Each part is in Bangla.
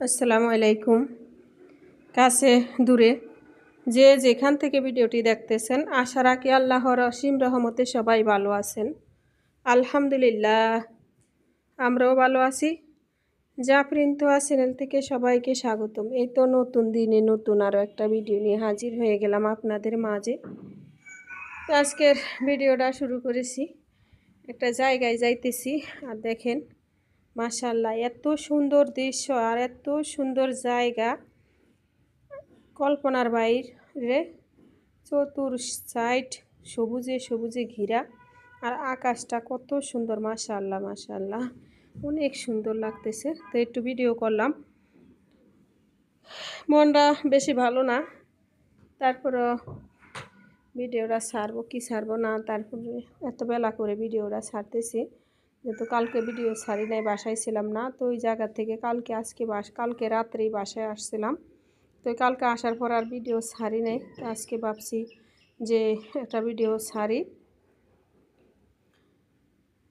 আসসালামু আলাইকুম। কাছে দূরে যে যেখান থেকে ভিডিওটি দেখতেছেন, আশা রাখি আল্লাহর অসীম রহমতে সবাই ভালো আছেন। আলহামদুলিল্লাহ, আমরাও ভালো আছি। জাফরিন তোয়া চ্যানেল থেকে সবাইকে স্বাগতম। এই তো নতুন দিনে নতুন আরও একটা ভিডিও নিয়ে হাজির হয়ে গেলাম আপনাদের মাঝে। আজকের ভিডিওটা শুরু করেছি। একটা জায়গায় যাইতেছি। আর দেখেন মাশাল্লাহ, এত সুন্দর দৃশ্য আর এত সুন্দর জায়গা। কল্পনার বাইরে চতুর সাইড সবুজে সবুজে ঘিরা আর আকাশটা কত সুন্দর, মাশাল্লাহ মাশাল্লাহ। অনেক সুন্দর লাগতেছে। তো একটু ভিডিও করলাম। মনটা বেশি ভালো না, তারপরও ভিডিওটা ছাড়বো কি ছাড়বো না, তারপরে এত বেলা করে ভিডিওটা ছাড়তেছি। যেহেতু কালকে ভিডিও ছাড়ি নাই, বাসায় ছিলাম না। তো ওই জায়গা থেকে কালকে আজকে বাস কালকে রাত্রেই বাসায় আসছিলাম। তো কালকে আসার পর আর ভিডিও ছাড়ি নাই। তো আজকে ভাবছি যে একটা ভিডিও ছাড়ি।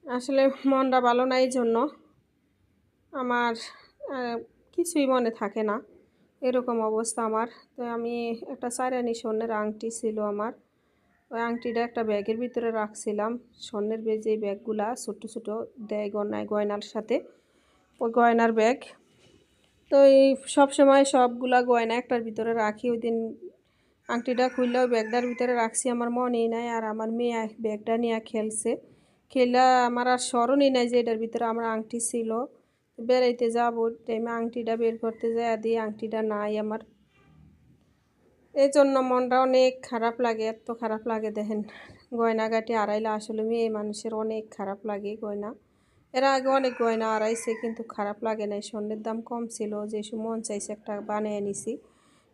আসলে মনটা ভালো না এই জন্য আমার কিছুই মনে থাকে না। এরকম অবস্থা আমার। তো আমি একটা সারানি স্বর্ণের আংটি ছিল আমার। ওই আংটিটা একটা ব্যাগের ভিতরে রাখছিলাম। স্বর্ণের যে ব্যাগগুলা ছোটো ছোটো দেয় গয়নায়, গয়নার সাথে। ওই গয়নার ব্যাগ। তো এই সবসময় সবগুলা গয়না একটার ভিতরে রাখি। ওই দিন আংটিটা খুললে ওই ব্যাগটার ভিতরে রাখছি। আমার মনেই নাই আর আমার মেয়ে ব্যাগটা নিয়ে খেলছে। খেলা আমার আর স্মরণই নাই যে এটার ভিতরে আমার আংটি ছিল। বেড়াইতে যাব, টাইমে আংটিটা বের করতে যায় দিয়ে আংটিটা নাই আমার। এই জন্য মনটা অনেক খারাপ লাগে, এত খারাপ লাগে দেখেন। গয়নাগাটি আড়াইলে আসলে মেয়ে মানুষের অনেক খারাপ লাগে গয়না। এর আগে অনেক গয়না আড়াইছে কিন্তু খারাপ লাগে নাই, স্বর্ণের দাম কম ছিল, যে মন চাইছে একটা বানিয়ে নিছি।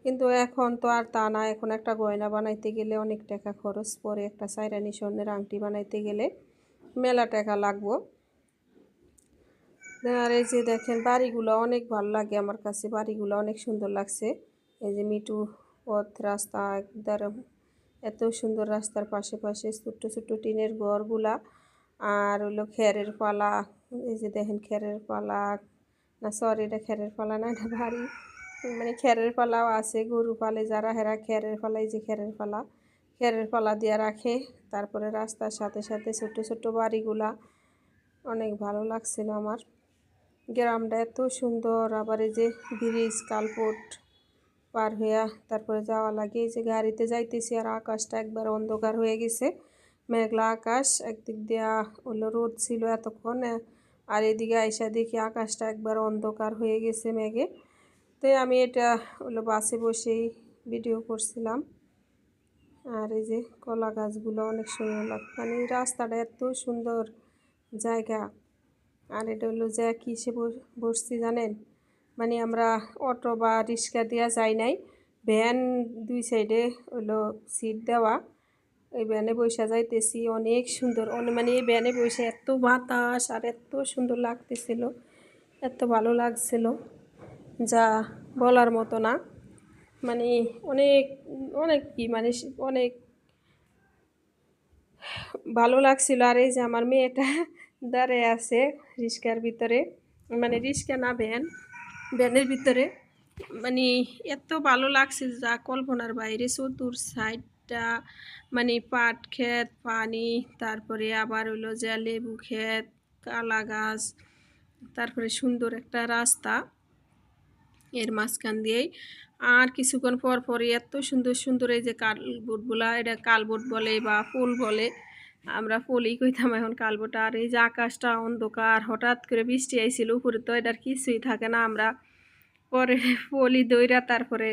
কিন্তু এখন তো আর তা না, এখন একটা গয়না বানাইতে গেলে অনেক টাকা খরচ, পরে একটা সাইরানি স্বর্ণের আংটি বানাইতে গেলে মেলা টাকা লাগবো। আর এই যে দেখেন, বাড়িগুলো অনেক ভালো লাগে আমার কাছে, বাড়িগুলো অনেক সুন্দর লাগছে। এই যে মিটু পথ রাস্তা একদার, এত সুন্দর রাস্তার পাশে পাশে ছোট্ট ছোট্ট টিনের ঘরগুলা। আর হলো খেরের পালা, এই যে দেখেন খেরের পালা। না সরি এটা খেরের পালা না, এটা ভারী মানে খেরের পালাও আছে, গরু পালে যারা, হেরা খেরের পালা এই যে খেরের পালা। খেরের পালা দিয়ে রাখে, তারপরে রাস্তার সাথে সাথে ছোট ছোট বাড়িগুলা। অনেক ভালো লাগছিল আমার। গ্রামটা এত সুন্দর, আবার এই যে ব্রিজ কালপোট পার হইয়া তারপরে যাওয়া লাগে। এই যে গাড়িতে যাইতেছি আর আকাশটা একবার অন্ধকার হয়ে গেছে। মেঘলা আকাশ, একদিক দিয়া হলো রোদ ছিল এতক্ষণ। আর এদিকে আইসা দেখি আকাশটা একবার অন্ধকার হয়ে গেছে মেঘে। তো আমি এটা হলো বাসে বসেই ভিডিও করছিলাম। আর এই যে কলা গাছগুলো অনেক সুন্দর লাগ মানে রাস্তাটা এত সুন্দর জায়গা। আর এটা হলো যে কিসে বসছি জানেন? মানে আমরা অটো বা রিক্সা দেওয়া যায় নাই। ভ্যান দুই সাইডে হলো সিট দেওয়া। ওই ভ্যানে বসে যাইতেছি। অনেক সুন্দর। অনেক মানে এই ভ্যানে বসে এত বাতাস আর এত সুন্দর লাগতেছিল। এত ভালো লাগছিল। যা বলার মতো না। মানে অনেক অনেক কি মানে অনেক ভালো লাগছিল। আর এই যে আমার মেয়েটা দাঁড়িয়ে আছে রিক্সার ভিতরে। মানে রিক্সা না, ভ্যান। ভ্যানের ভিতরে। মানে এত ভালো লাগছে, যা কল্পনার বাইরে। চতুর সাইডটা মানে পাট ক্ষেত, পানি, তারপরে আবার হইল যে লেবু ক্ষেত, কালা গাছ, তারপরে সুন্দর একটা রাস্তা এর মাঝখান দিয়েই। আর কিছুক্ষণ পর পরই এত সুন্দর সুন্দর এই যে কালবোটগুলা এটা কালবোট বলে বা ফুল বলে আমরা ফুলই কইতাম এখন কালবোটা, আর এই যে আকাশটা অন্ধকার, হঠাৎ করে বৃষ্টি আইছিল, উপরে তো এটার কিছুই থাকে না। আমরা পরে পলি দইরা তারপরে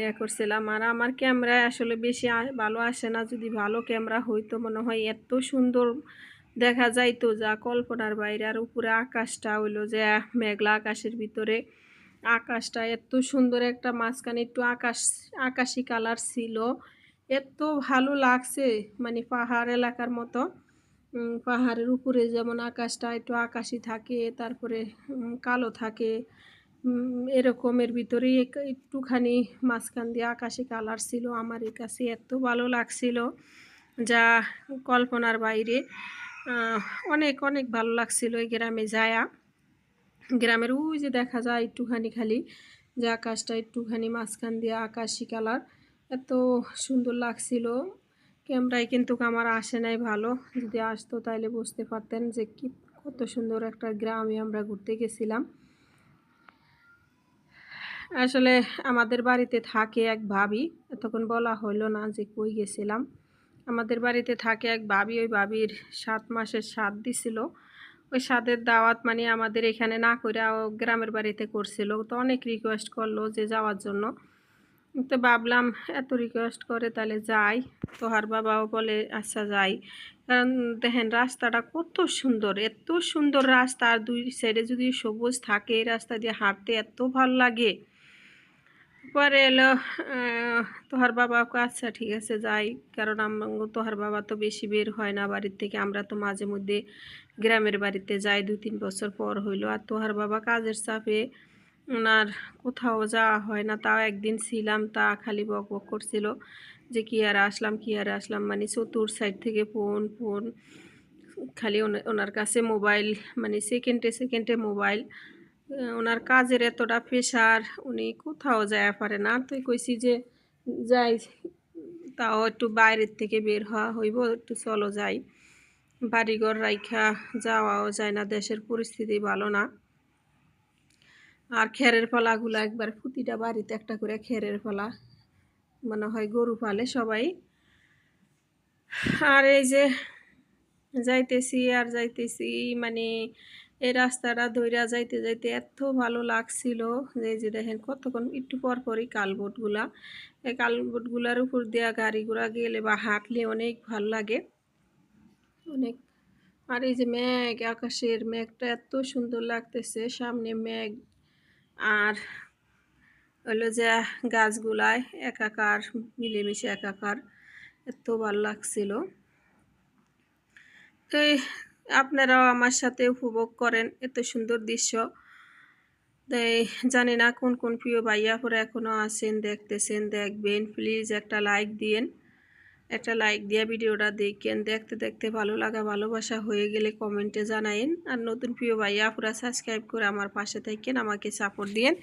ইয়ে করছিলাম। আর আমার ক্যামেরায় আসলে বেশি ভালো আসে না। যদি ভালো ক্যামেরা হইতো, মনে হয় এত সুন্দর দেখা যাইতো যা কল্পনার বাইরে। আর উপরে আকাশটা হইল যে মেঘলা আকাশের ভিতরে। আকাশটা এত সুন্দর একটা মাঝখানে একটু আকাশ, আকাশি কালার ছিল। এত ভালো লাগছে মানে পাহাড় এলাকার মতো। পাহাড়ের উপরে যেমন আকাশটা একটু আকাশি থাকে, তারপরে কালো থাকে। এরকমের ভিতরেই একটুখানি মাঝখান দিয়ে আকাশি কালার ছিল। আমার কাছে এত ভালো লাগছিল, যা কল্পনার বাইরে। অনেক অনেক ভালো লাগছিল এই গ্রামে যায়া। গ্রামের ওই যে দেখা যায় একটুখানি খালি, যে আকাশটা একটুখানি মাঝখান দিয়ে আকাশি কালার। এত সুন্দর লাগছিল। ক্যামেরায় কিন্তু আমার আসে নাই ভালো। যদি আসতো তাহলে বুঝতে পারতেন যে কি, কত সুন্দর একটা গ্রামে আমরা ঘুরতে গেছিলাম। আসলে আমাদের বাড়িতে থাকে এক ভাবি, এতক্ষণ বলা হলো না যে কই গেছিলাম। আমাদের বাড়িতে থাকে এক ভাবি, ওই ভাবির সাত মাসের স্বাদ দিছিল। ওই স্বাদের দাওয়াত মানে আমাদের এখানে না করে গ্রামের বাড়িতে করছিল। তো অনেক রিকোয়েস্ট করল যে যাওয়ার জন্য। তো ভাবলাম এত রিকোয়েস্ট করে তাহলে যাই। তোহার বাবাও বলে আচ্ছা যাই। কারণ দেখেন রাস্তাটা কত সুন্দর, এত সুন্দর রাস্তা। আর দুই সাইডে যদি সবুজ থাকে, এই রাস্তা দিয়ে হাঁটতে এত ভালো লাগে। পরে এলো তোহার বাবা আচ্ছা ঠিক আছে, যাই। কারণ তোহার বাবা তো বেশি বের হয় না বাড়ির থেকে। আমরা তো মাঝে মধ্যে গ্রামের বাড়িতে যাই দু তিন বছর পর হইল। আর তোহার বাবা কাজের চাপে ওনার কোথাও যাওয়া হয় না, তাও একদিন ছিলাম, তা খালি বক বক করছিল যে কি আর আসলাম, কি আর আসলাম মানে চতুর সাইড থেকে ফোন ফোন খালি ওনার কাছে মোবাইল মানে সেকেন্ডে সেকেন্ডে মোবাইল ওনার কাজের এতটা প্রেশার উনি কোথাও যায় পারে না তুই কইছি যে যাই, তাও একটু বাইরের থেকে বের হওয়া হইব, একটু চলো যাই। বাড়িঘর রাইখা যাওয়াও যায় না, দেশের পরিস্থিতি ভালো না। আর খেরের পালাগুলো একবার প্রতিটা বাড়িতে একটা করে খেরের পালা মনে হয় গরু পালে সবাই। আর এই যে যাইতেছি আর যাইতেছি মানে এই রাস্তাটা ধৈরা যাইতে যাইতে এত ভালো লাগছিল যে যে দেখেন কতক্ষণ একটু পর পরই কালবোটগুলা এই কালবোটগুলার উপর দেওয়া গাড়িগুলা গেলে বা হাঁটলে অনেক ভালো লাগে। অনেক। আর এই যে মেঘ, আকাশের মেঘটা এত সুন্দর লাগতেছে, সামনে মেঘ আর হলো যে গাছগুলায় একাকার, মিলেমিশে একাকার, এত ভালো লাগছিল। তো আপনারাও আমার সাথে উপভোগ করেন এত সুন্দর দৃশ্য। তাই জানি না কোন কোন প্রিয় ভাইয়া পরে এখনও আছেন, দেখতেছেন, দেখবেন। প্লিজ একটা লাইক দিয়েন। একটা লাইক দিয়ে ভিডিওটা দেখেন। দেখতে দেখতে ভালো লাগা, ভালোবাসা হয়ে গেলে কমেন্টে জানাইন আর নতুন প্রিয় ভাইয়া পুরা সাবস্ক্রাইব করে আমার পাশে থাকেন, আমাকে সাপোর্ট দিয়েন।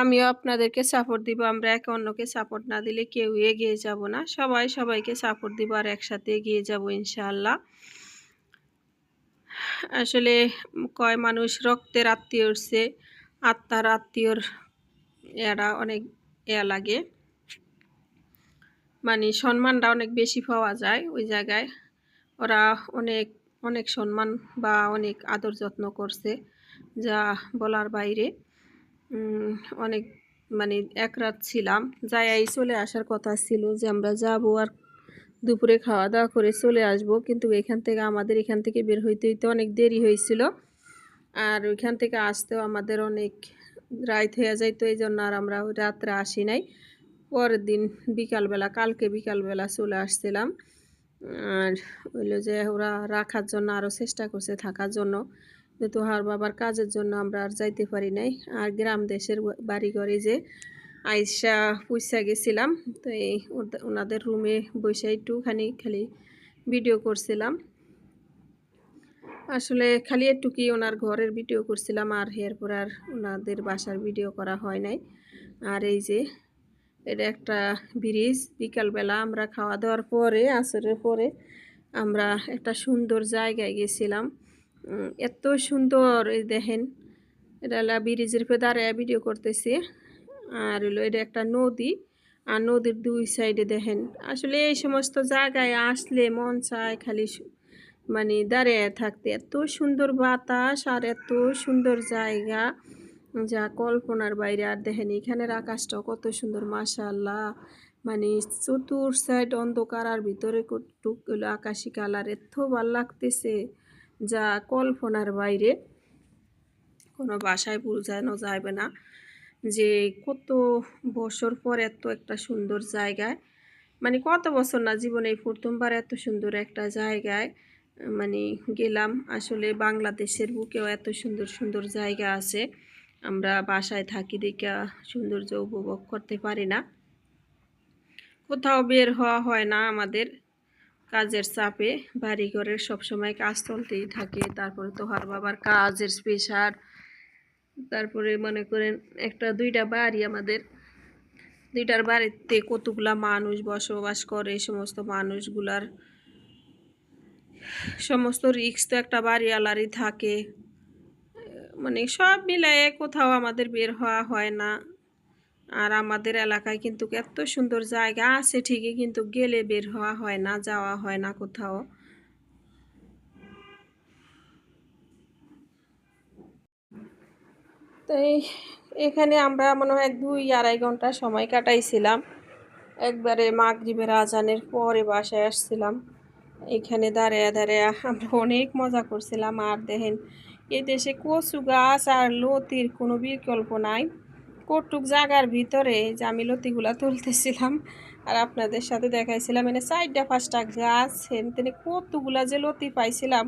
আমিও আপনাদেরকে সাপোর্ট দিব, আমরা একে অন্যকে সাপোর্ট না দিলে কেউ এগিয়ে যাব না। সবাই সবাইকে সাপোর্ট দিব আর একসাথে এগিয়ে যাব ইনশাআল্লাহ। আসলে কয় মানুষ রক্তের আত্মীয় উঠছে আত্মার আত্মীয়র এরা অনেক এ লাগে। মানে সম্মানটা অনেক বেশি পাওয়া যায় ওই জায়গায়। ওরা অনেক অনেক সম্মান বা অনেক আদর যত্ন করছে যা বলার বাইরে। অনেক মানে এক রাত ছিলাম, যাই চলে আসার কথা ছিল যে আমরা যাব আর দুপুরে খাওয়া দাওয়া করে চলে আসব। কিন্তু এখান থেকে আমাদের এখান থেকে বের হইতে হইতে অনেক দেরি হয়েছিল। আর ওইখান থেকে আসতেও আমাদের অনেক রাত হয়ে যাইতো এই জন্য আর আমরা রাত্রে আসি নাই। পরের দিন বিকালবেলা, কালকে বিকালবেলা চলে আসছিলাম। আর হইল যে ওরা রাখার জন্য আরও চেষ্টা করছে থাকার জন্য। কিন্তু হার বাবার কাজের জন্য আমরা আর যাইতে পারি নাই। আর গ্রাম দেশের বাড়ি ঘরে যে আইসা পুষা গেছিলাম, তো এই ওনাদের রুমে বসে একটুখানি খালি ভিডিও করছিলাম। আসলে খালি একটু কি ওনার ঘরের ভিডিও করছিলাম, আর এরপর আর ওনাদের বাসার ভিডিও করা হয় নাই। আর এই যে এটা একটা ব্রিজ। বিকালবেলা আমরা খাওয়া দাওয়ার পরে, আসরের পরে আমরা একটা সুন্দর জায়গায় গেছিলাম। এত সুন্দর এই দেখেন। এটা ব্রিজের পে দাঁড়ায় ভিডিও করতেছি। আর হলো এটা একটা নদী। আর নদীর দুই সাইডে দেখেন। আসলে এই সমস্ত জায়গায় আসলে মন চায় খালি মানে দাঁড়িয়ে থাকতে। এত সুন্দর বাতাস আর এত সুন্দর জায়গা। যা কল্পনার বাইরে আর দেখেন, এখানের আকাশটাও কত সুন্দর মাশাল্লাহ মানে চতুর সাইড অন্ধকার আর ভিতরে টুক আকাশি কালার এত ভালো লাগতেছে। যা কল্পনার বাইরে, কোনো বাসায় বোঝানো যাবে না যে কত বছর পর এত একটা সুন্দর জায়গায়। মানে কত বছর না, জীবনে প্রথমবার এত সুন্দর একটা জায়গায় মানে গেলাম। আসলে বাংলাদেশের বুকেও এত সুন্দর সুন্দর জায়গা আছে। আমরা বাসায় থাকি দেখে সৌন্দর্য উপভোগ করতে পারি না। কোথাও বের হওয়া হয় না আমাদের। কাজের চাপে বাড়িঘরের সবসময় কাজ চলতেই থাকে। তারপরে তোহার বাবার কাজের স্পেশাল তারপরে মনে করেন একটা দুইটা বাড়ি আমাদের। দুইটার বাড়িতে কতগুলা মানুষ বসবাস করে, সমস্ত মানুষগুলার সমস্ত রিক্স তো একটা বাড়িওয়ালারই থাকে। মানে সব মিলায়ে কোথাও আমাদের বের হওয়া হয় না। আর আমাদের এলাকায় কিন্তু এত সুন্দর জায়গা আছে, ঠিকই কিন্তু গেলে বের হওয়া হয় না, যাওয়া হয় না কোথাও। তো এখানে আমরা মনে হয় দুই আড়াই ঘণ্টা সময় কাটাইছিলাম। একবারে মাগরিবের আজানের পরে বাসায় আসছিলাম। এখানে দাঁড়ায় দাঁড়ায় আমরা অনেক মজা করছিলাম। আর দেখেন এই দেশে কচু গাছ আর লতির কোনো বিকল্প নাই। কটুক জাগার ভিতরে যে আমি লতিগুলা তুলতেছিলাম আর আপনাদের সাথে দেখাইছিলাম, এনে চারটা পাঁচটা গাছ এখানে কতগুলা যে লতি পাইছিলাম